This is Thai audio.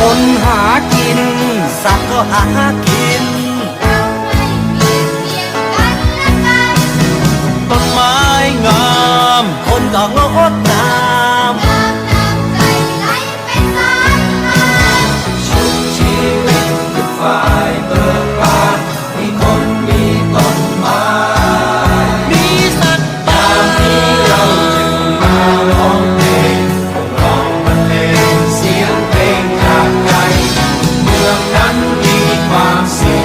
คนหากิน สัตว์ก็หากิน my sin.